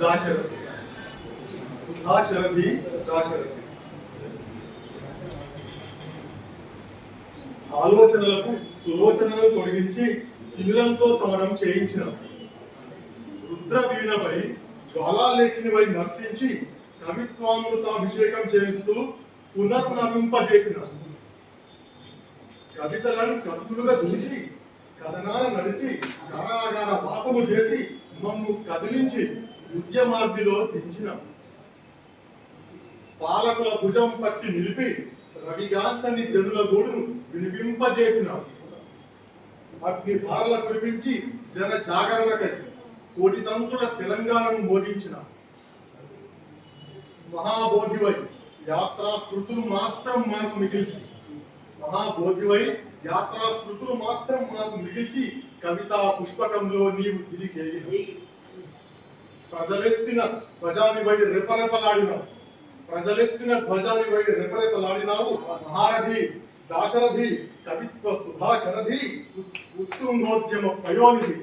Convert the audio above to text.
దాశరథి సుధాశరథి దాశరథి ఆలోచనలకు సులోచనలు తొలగించి ఇంద్రంతో సమరం చేయించిన. రుద్రవీణపై జ్వాలాలేఖినిపై నర్తించి కవిత్వామృతాభిషేకం చేస్తూ పునర్నవింపజేసిన. కవితలను కతులుగా దూకి కథనాల నడిచి కారాగార వాసము చేసి మమ్ము కదిలించి ఉద్యమార్దిలో దించిన పాలకుల భుజం పట్టి నిలిపి రవిగాంచని జనుల గోడును వినిపింపజేసిన. అగ్ని ధారల కురిపించి జన జాగరణకై కోటి తంతుల తెలంగాణను మోగించిన మహాబోధివై యాత్రా స్మృతులు మాత్రం మాకు మిగిల్చి. మహాబోధివై యాత్రా స్మృతులు మాత్రం మాకు మిగిల్చి కవితా పుష్పకంలో నీవు తిరిగి ప్రజలెత్తిన ప్రజానివై రెపరెపలాడినావు ప్రజలెత్తిన ధ్వజానివై రెపరెపలాడినావు మహారథి దాశరథి కవిత్వ సుధాశరథి ఉత్తుంగోద్యమ పయోనిధి